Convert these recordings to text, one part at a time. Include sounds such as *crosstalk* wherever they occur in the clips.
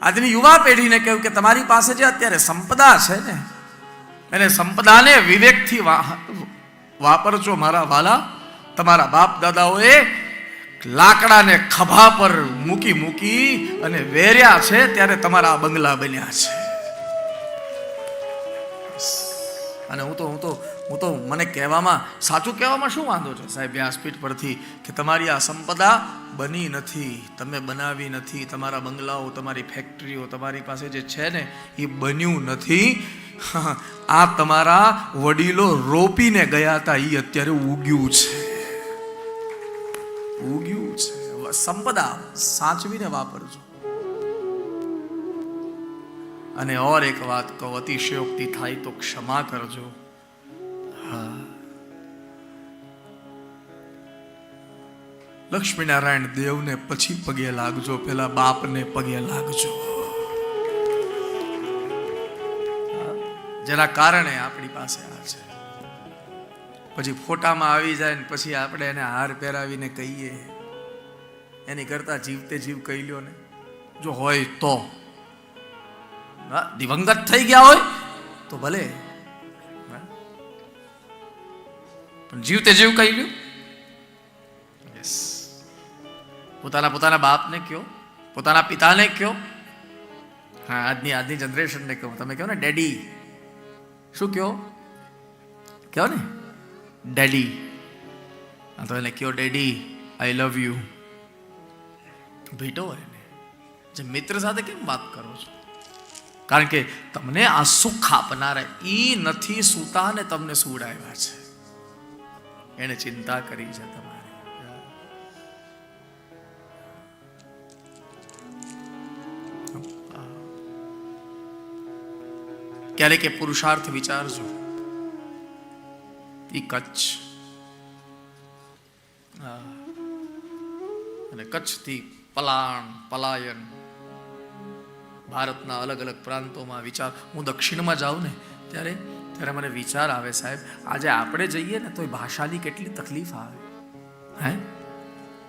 આજની યુવા પેઢીને કહ્યું કે તમારી પાસે જે અત્યારે સંપદા છે ને, એને સંપદાને વિવેકથી વાપરજો મારા વાલા. તમારા બાપ દાદાઓએ લાકડાને ખભા પર મૂકી મૂકી અને વેર્યા છે, ત્યારે તમારા બંગલા બન્યા છે. અને હું તો હું તો હું તો મને કહેવામાં, સાચું કહેવામાં શું વાંધો છે? સાહેબ વ્યાસપીઠ પરથી કે તમારી આ સંપદા બની નથી, તમે બનાવી નથી, તમારા બંગલાઓ, તમારી ફેક્ટરીઓ, તમારી પાસે જે છે ને, એ બન્યું નથી. *laughs* આ તમારા વડીલો રોપીને ગયા હતા એ અત્યારે ઉગ્યું છે. ઉગ્યું છે. સંપદા સાચવીને વાપરજો. અને ઓર એક વાત કહો અતિશયોક્તિ થાય તો ક્ષમા કરજો. લક્ષ્મીનારાયણ દેવને પછી પગે લાગજો પેલા બાપને પગે લાગજો. જેના કારણે આપણી પાસે આ છે. પછી ફોટામાં આવી જાય ને પછી આપણે એને હાર પહેરાવીને કહીએ. એની કરતા જીવતે જીવ કહી લ્યો ને. જો હોય તો. હા, દિવંગત થઈ ગયા હોય તો ભલે પણ પણ જીવતે જીવ કહી લ્યું યસ પોતાના પોતાના બાપને કયો પોતાના પિતાને કયો હા આજની આજની જનરેશનને કહો તમે કહો ને ડેડી શું કહો કહો ને ડેડી હા તો એને કયો ડેડી આઈ લવ યુ ભેટો એને જે મિત્ર સાથે કેમ વાત કરો છો કારણ કે તમને આ સુખ આપનારા એ નથી સૂતા ને તમને સુવડાવ્યા છે. એને ચિંતા કરી છે તમારે. ક્યારેક એ પુરુષાર્થ વિચારજો. એ કચ્છ. અને કચ્છથી પલાણ, પલાયન ભારતના અલગ અલગ પ્રાંતોમાં વિચાર. હું દક્ષિણમાં જાઉં ને ત્યારે ત્યારે મને વિચાર આવે સાહેબ, આજે આપણે જઈએ ને તો એ ભાષાની કેટલી તકલીફ આવે. હે?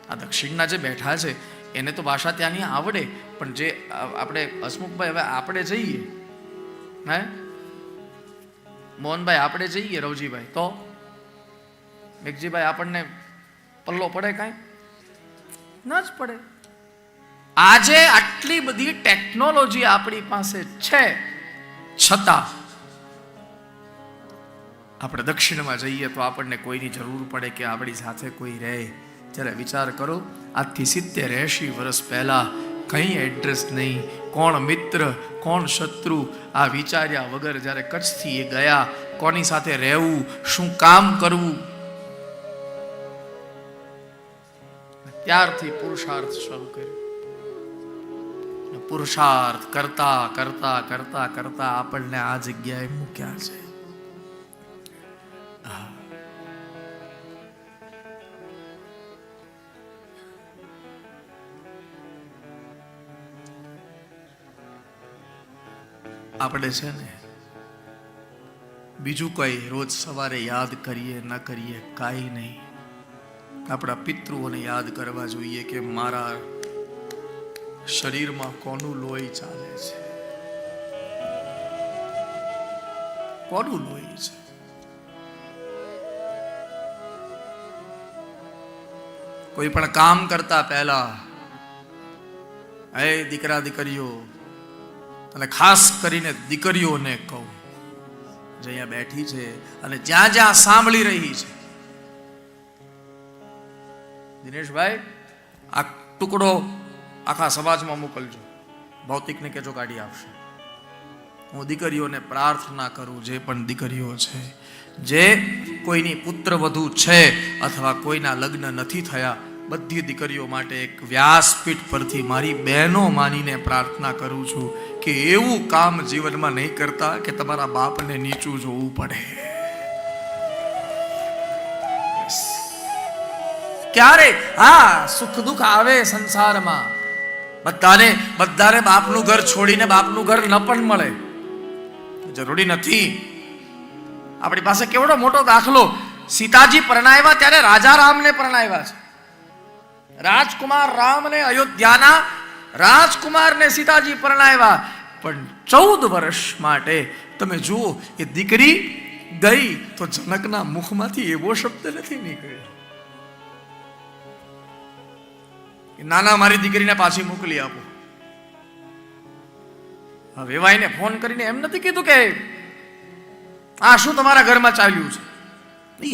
આ દક્ષિણના જે બેઠા છે, એને તો ભાષા ત્યાંની આવડે, પણ જે આપણે હસમુખભાઈ, હવે આપણે જઈએ. હે? મોહનભાઈ, આપણે જઈએ રવજીભાઈ. તો? મેઘજીભાઈ, આપણને પલ્લો પડે કાંઈ? ન જ પડે. આજે આટલી બધી ટેકનોલોજી આપણી પાસે છે, છતાં આપણે દક્ષિણમાં જઈએ તો આપણને કોઈની જરૂર પડે કે આપણી સાથે કોઈ રહે. જ્યારે વિચાર કરો, આજથી સિત્તેર એંશી વર્ષ પહેલાં કંઈ એડ્રેસ નહીં. કોણ મિત્ર, કોણ શત્રુ, આ વિચાર્યા વગર જ્યારે કચ્છથી એ ગયા, કોની સાથે રહેવું, શું કામ કરવું? ત્યારથી પુરુષાર્થ શરૂ કર્યો. પુરુષાર્થ કરતા કરતા કરતા કરતા આપણને આ જગ્યાએ મૂક્યા છે હા. આપણે છે ને, બીજું કઈ રોજ સવારે યાદ કરીએ, ન કરીએ, કાંઈ નહીં આપણા પિતૃઓને યાદ કરવા જોઈએ કે મારા શરીરમાં કોનું લોહી ચાલે છે? કોનું લોહી છે? કોઈ પણ કામ કરતા પહેલા એ દીકરા, દીકરીઓ અને ખાસ કરીને દીકરીઓને કહું. જે અહીંયા બેઠી છે અને જ્યાં જ્યાં સાંભળી રહી છે. દિનેશભાઈ, આ ટુકડો આખા સમાજમાં મોકલજો. ભૌતિકને કેજો કાઢી આપશે હું દીકરીઓને પ્રાર્થના કરું, જે પણ દીકરીઓ છે, જે કોઈની પુત્ર વધુ છે અથવા કોઈના લગ્ન નથી થયા, બધી દીકરીઓ માટે એક વ્યાસપીઠ પરથી મારી બહેનો માનીને પ્રાર્થના કરું છું કે એવું કામ જીવનમાં નહીં કરતા કે તમારા બાપને નીચું જોવું પડે. ક્યારે હા, સુખ દુઃખ આવે સંસારમાં બધાને બધાને બાપનું ઘર છોડીને બાપનું ઘર ન પણ મળે. જરૂરી નથી. આપણી પાસે કેવડો મોટો દાખલો. સીતાજી પરણાવ્યા ત્યારે રાજા રામને પરણાવ્યા છે. રાજકુમાર રામને અયોધ્યાના રાજકુમારને સીતાજી પરણાવ્યા. પણ ચૌદ વર્ષ માટે તમે જુઓ, એ દીકરી ગઈ તો જનકના મુખમાંથી એવો શબ્દ નથી નીકળ્યો. નાના મારી દીકરીને પાછી મોકલી આપો. વેવાઈને ફોન કરીને એમ નથી કીધું કે આ શું તમારા ઘરમાં ચાલ્યું છે?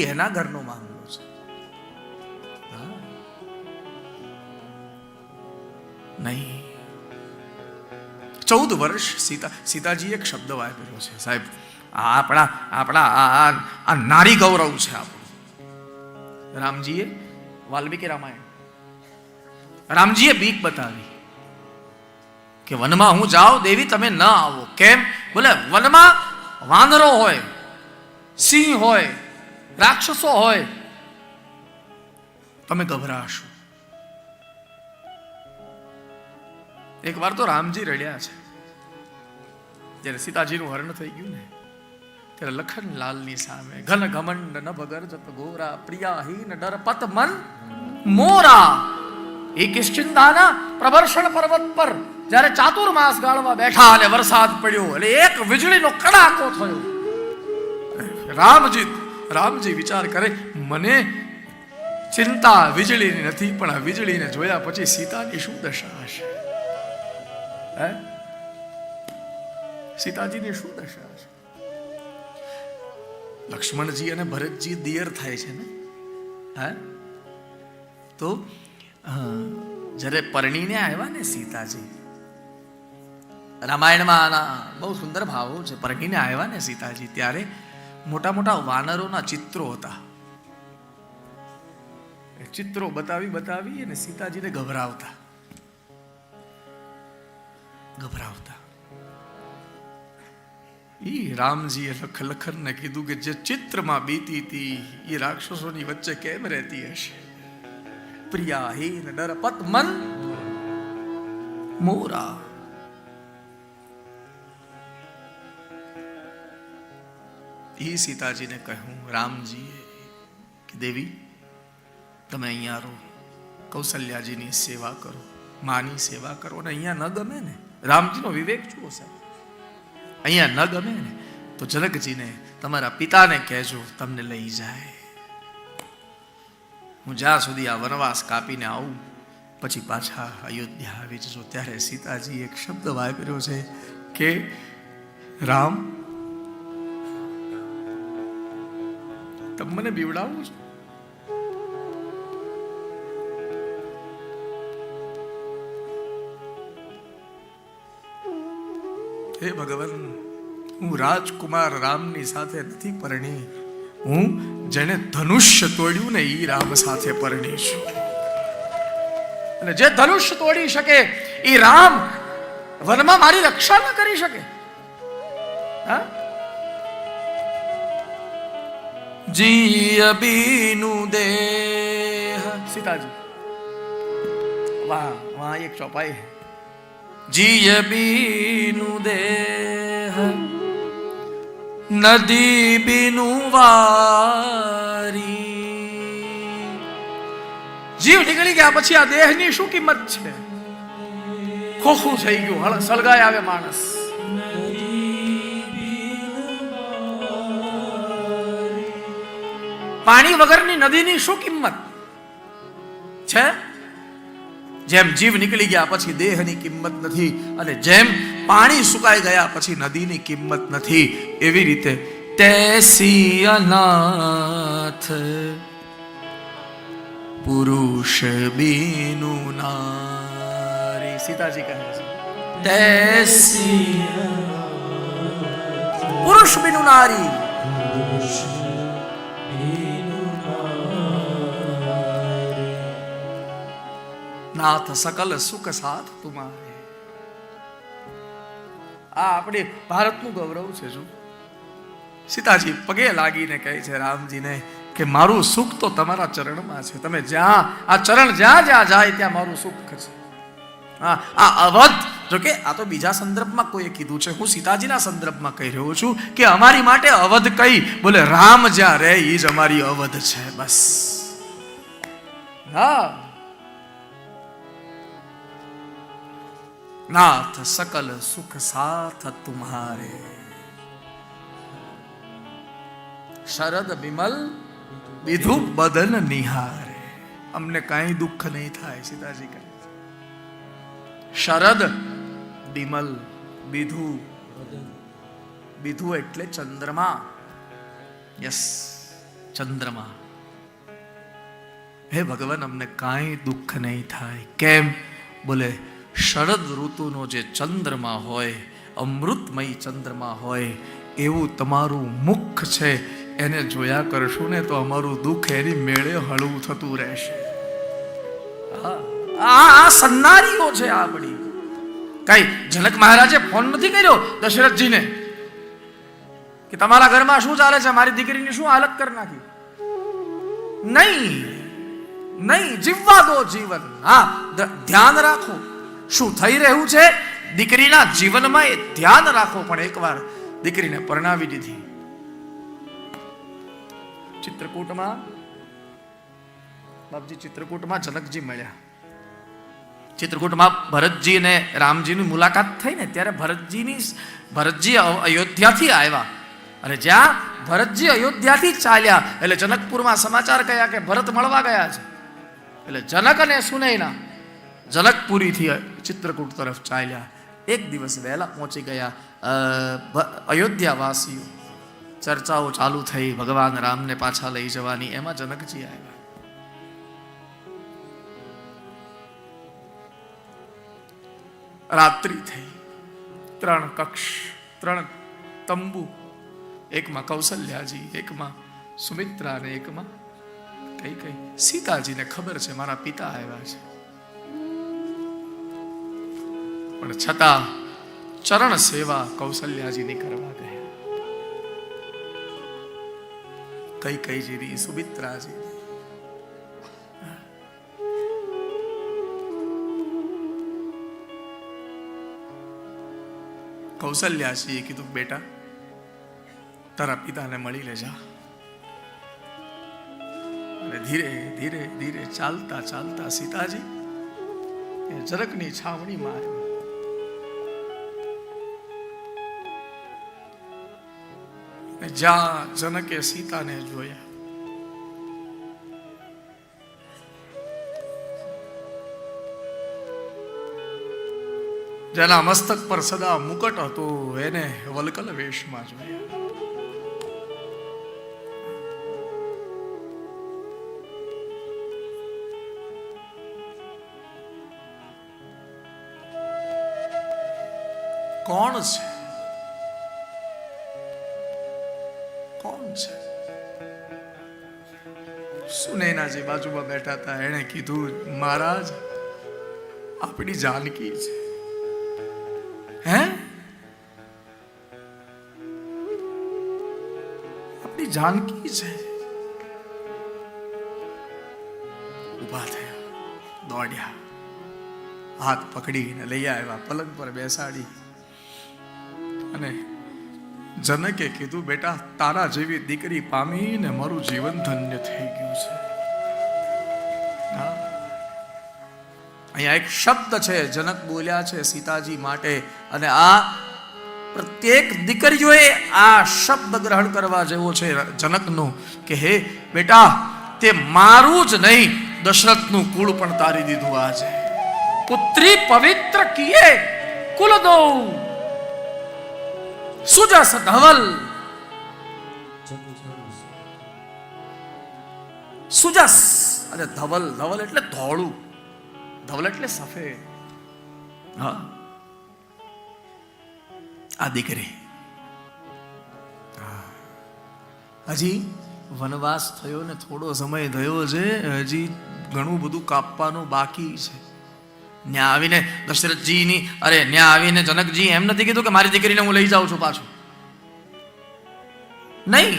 એના ઘરનો મામલો છે. નહીં. ચૌદ વર્ષ સીતા સીતાજી એક શબ્દ વાપર્યો છે. સાહેબ આપણા આપણા આ નારી ગૌરવ છે આપણું. રામજીએ વાલ્મીકી રામાયણ રામજીએ બીક બતાવી કે વનમાં હું જાઉં, દેવી તમે ન આવો. કેમ? બોલે, વનમાં વાંદરો હોય, સિંહ હોય, રાક્ષસો હોય, તમે ગભરાશો. એક વાર તો રામજી રડ્યા છે. જ્યારે સીતાજીનું હરણ થઈ ગયું ને, ત્યારે લખનલાલની સામે ઘન ઘમંડ ન ભગર જત ગોરા, પ્રિયાહીન ડર પત મન મોરા. એ કિશ્ચિંદાના પ્રબર્ષણ પર્વત પર જ્યારે ચાતુર્માસ ગાળવા બેઠા અને વરસાદ પડ્યો એટલે એક વીજળીનો કડાકો થયો. રામજી રામજી વિચાર કરે, મને ચિંતા વીજળીની નથી, પણ આ વીજળીને જોયા પછી સીતાની શું દશા હશે? હે? સીતાજીની શું દશા હશે? લક્ષ્મણજી અને ભરતજી દિયર થાય છે ને? હે? તો જ્યારે પરણીને આવ્યા ને સીતાજી, રામાયણમાં આના બહુ સુંદર ભાવો છે. પરણીને આવ્યા ને સીતાજી, ત્યારે મોટા મોટા વાનરોના ચિત્રો હતા. ચિત્રો બતાવી બતાવી અને સીતાજીને ગભરાવતા. ગભરાવતા. ઈ રામજીએ લખ લખનને કીધું કે જે ચિત્રમાં બીતી હતી એ રાક્ષસોની વચ્ચે કેમ રહેતી હશે? પ્રિયાહીન ડરપત મન મોરા એ સીતાજીને કહ્યું રામજીએ કે દેવી તમે અહીંયા રહો કૌશલ્યાજીની સેવા કરો માની સેવા કરો ને અહીંયા ન ગમે ને રામજીનો વિવેક જુઓ સાહેબ અહીંયા ન ગમે ને તો જનકજીને તમારા પિતાને કહેજો તમને લઈ જાય હું જ્યાં સુધી આ વનવાસ કાપીને આવું, પછી પાછા અયોધ્યા આવી જશો ત્યારે સીતાજી એક શબ્દ વાપર્યો છે કે, રામ, તમે મને બીવડાવો છો? હે ભગવાન, હું રાજકુમાર રામની સાથે નથી પરણી. હું જેને ધનુષ્ય તોડ્યું ને એ રામ સાથે પરણી છું. અને જે ધનુષ્ય તોડી શકે એ રામ વનમાં મારી રક્ષા ન કરી શકે. હા? જીય બીનું દેહ. સીતાજી. વાહ વાહ એક ચોપાઈ. જીય બીનું દેહ. નદી બીનું વારી જીવ નીકળી ગયા પછી આ દેહની શું કિંમત છે ખોખું થઈ ગયું હળ સળગાય આવે માણસ પાણી વગરની નદીની શું કિંમત? છે? જેમ જીવ નીકળી ગયા, પછી દેહની કિંમત નથી. અને જેમ પાણી સુકાઈ ગયા પછી નદીની કિંમત નથી. એવી રીતે તેસી અનાથ પુરુષ બીનું નારી. સીતાજી કહે છે. તેસી પુરુષ બીનું નારી. નાથ સકલ સુખ સાથ તુમારે. આ આપણે ભારતનું ગૌરવ છે શું સીતાજી પગે લાગીને કહે છે રામજીને કે મારું સુખ તો તમારા ચરણમાં છે. તમે જ્યાં, આ ચરણ જ્યાં જ્યાં જાય ત્યાં મારું સુખ છે હા, આ અવધ જોકે આ તો બીજા સંદર્ભમાં કોઈએ કીધું છે. હું સીતાજીના સંદર્ભમાં કહી રહ્યો છું કે અમારી માટે અવધ કઈ? બોલે, રામ જ્યાં રહે એ જ અમારી અવધ છે, બસ. હા. નાથ સકલ સુખ સાથ તુમ્હારે શરદ બિમલ વિધુ બદન નિહારે અમને કાંઈ દુઃખ નહીં થાય સીતાજી કહે છે. શરદ બિમલ વિધુ વિધુ એટલે ચંદ્રમા યસ ચંદ્રમા હે ભગવાન અમને કાંઈ દુઃખ નહીં થાય કેમ બોલે શરદ ઋતુનો જે ચંદ્રમા હોય, અમૃતમય ચંદ્રમા હોય, એવું તમારું મુખ છે, એને જોયા કરશું ને તો અમારું દુઃખ એની મેળે હળવું થતું રહેશે. આ સન્નારીઓ છે આ બધી. કઈ જનક મહારાજે ફોન નથી કર્યો દશરથજીને? કે તમારા ઘરમાં શું ચાલે છે? મારી દીકરીની શું હાલત કરી નાખી? નહીં નહીં, જીવવા દો જીવન. હા ધ્યાન રાખો. શું થઈ રહ્યું છે? દીકરીના જીવનમાં એ ધ્યાન રાખો પણ એકવાર. દીકરીને પરણાવી દીધી. ચિત્રકૂટમાં, બાપજી ચિત્રકૂટમાં જનકજી મળ્યા. ચિત્રકૂટમાં ભરતજી અને રામજીની મુલાકાત થઈ ને ત્યારે ભરતજીની ભરતજી અયોધ્યાથી આવ્યા. અને જ્યાં ભરતજી અયોધ્યાથી ચાલ્યા, એટલે જનકપુરમાં સમાચાર કયા કે ભરત મળવા ગયા છે. એટલે જનક અને સુનૈના જનકપુરીથી ચિત્રકૂટ તરફ ચાલ્યા એક દિવસ વહેલા પહોંચી ગયા અયોધ્યાવાસીઓ ચર્ચાઓ ચાલુ થઈ ભગવાન રામને પાછા લઈ જવાની એમાં જનકજી આવ્યા રાત્રિ થઈ ત્રણ કક્ષ ત્રણ તંબુ એકમાં કૌશલ્યાજી એકમાં સુમિત્રા અને એકમાં કઈ કઈ સીતાજીને ખબર છે મારા પિતા આવ્યા છે પણ છતાં ચરણ સેવા કૌશલ્યાજીની કરવા ગયા. કઈ કઈ જીરી સુમિત્રાજી. કૌશલ્યાજીએ કીધું, બેટા, તારા પિતાને મળી લેજા. અને ધીરે ધીરે ધીરે ચાલતા ચાલતા સીતાજી જરકની છાવણીમાં આવ્યા જ્યાં જનકે સીતાને જોયા. જેના મસ્તક પર સદા મુકટ હતો, એને વલકલ વેશમાં જોયા. કોણ છે? છે. સુનૈનાજી બાજુમાં બેઠા હતા, એણે કીધું, મહારાજ, આપણી જાનકી છે. હે? આપણી જાનકી છે. ઊભા થયા, દોડ્યા, હાથ પકડીને લઈ આવ્યા, પલંગ પર બેસાડી અને જનકે કીધું, બેટા, તારા જેવી દીકરી પામીને મારું જીવન ધન્ય થઈ ગયું છે. અહીંયા એક શબ્દ છે, જનક બોલ્યા છે સીતાજી માટે, અને આ પ્રત્યેક દીકરીઓએ આ શબ્દ ગ્રહણ કરવા જેવો છે જનકનો કે, હે, બેટા, તે મારું જ નહીં, દશરથનું કુળ પણ તારી દીધું આજે. પુત્રી પવિત્ર કિયે કુલ દો સુજસ ધવલ. સુજસ અને ધવલ ધવલ એટલે ધોળું. ધવલ એટલે સફેદ. હા. આ દીકરી. હજી વનવાસ થયો ને થોડો સમય થયો છે, હજી ઘણું બધું કાપવાનું બાકી છે. ન્યા આવીને દશરથજીની, અરે ન્યા આવીને જનકજી એમ નથી કીધું કે મારી દીકરીને હું લઈ જાઉં છું પાછું. નહીં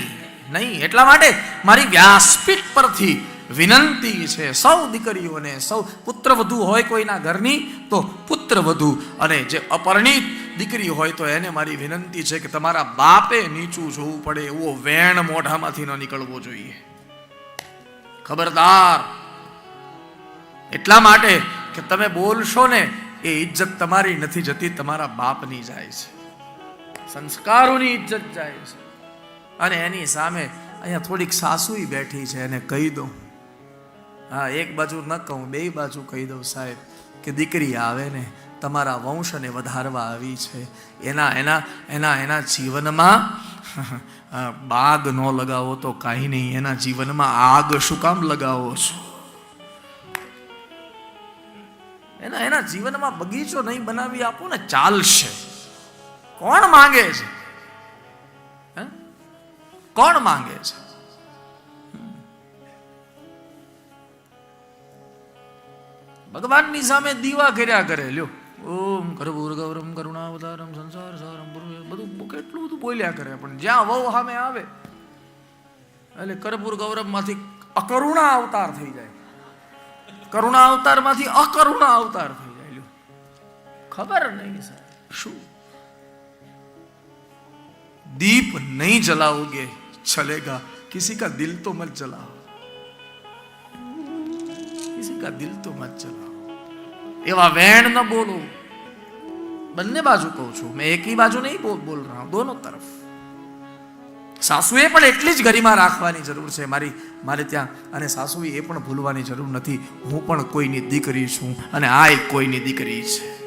નહીં, એટલા માટે મારી વ્યાસપીઠ પરથી વિનંતી છે સૌ દીકરીઓને, સૌ પુત્ર વધુ હોય કોઈના ઘરની તો પુત્ર વધુ અને જે અપરણિત દીકરી હોય તો એને મારી વિનંતી છે કે તમારા બાપે નીચું જોવું પડે, એવો વેણ મોઢામાંથી ન નીકળવો જોઈએ. ખબરદાર. એટલા માટે કે તમે બોલશો ને, એ ઇજ્જત તમારી નથી જતી, તમારા બાપની જાય છે. સંસ્કારોની ઇજ્જત જાય છે. અને એની સામે અહીંયા થોડીક સાસુઈ બેઠી છે, એને કહી દઉં. હા, એક બાજુ ન કહું, બે બાજુ કહી દઉં સાહેબ, કે દીકરી આવે ને, તમારા વંશને વધારવા આવી છે. એના એના એના એના જીવનમાં બાગ ન લગાવો તો કાંઈ નહીં, એના જીવનમાં આગ શું કામ લગાવો છો? એના એના જીવનમાં બગીચો નહીં બનાવી આપો ને ચાલશે. કોણ માંગે છે? કોણ માંગે છે? ભગવાનની સામે દીવા કર્યા કરે, લ્યો. ઓમ કરભૂર ગૌરમ કરુણાવતારમ, સંસાર સારમ બધું કેટલું બધું બોલ્યા કરે પણ જ્યાં વહુ સામે આવે, એટલે કરપુર ગૌરવમાંથી અકરુણા અવતાર થઈ જાય. કરુણા અવતાર માંથી અકરુણા અવતાર થઈ જાય લ્યો ખબર નહીં સર શું दीप नहीं जलाओगे चलेगा किसी का दिल तो मत जलाओ किसी का दिल तो મત જલાઓ એવા વેણ ન બોલો બંને બાજુ કહું છું મેં એક ही બાજુ નહીં બોલ બોલ રહા હું દોનો તરફ સાસુએ પણ એટલી જ ગરિમા રાખવાની જરૂર છે મારી, મારે ત્યાં, અને સાસુએ એ પણ ભૂલવાની જરૂર નથી. હું પણ કોઈની દીકરી છું અને આ કોઈની દીકરી છે.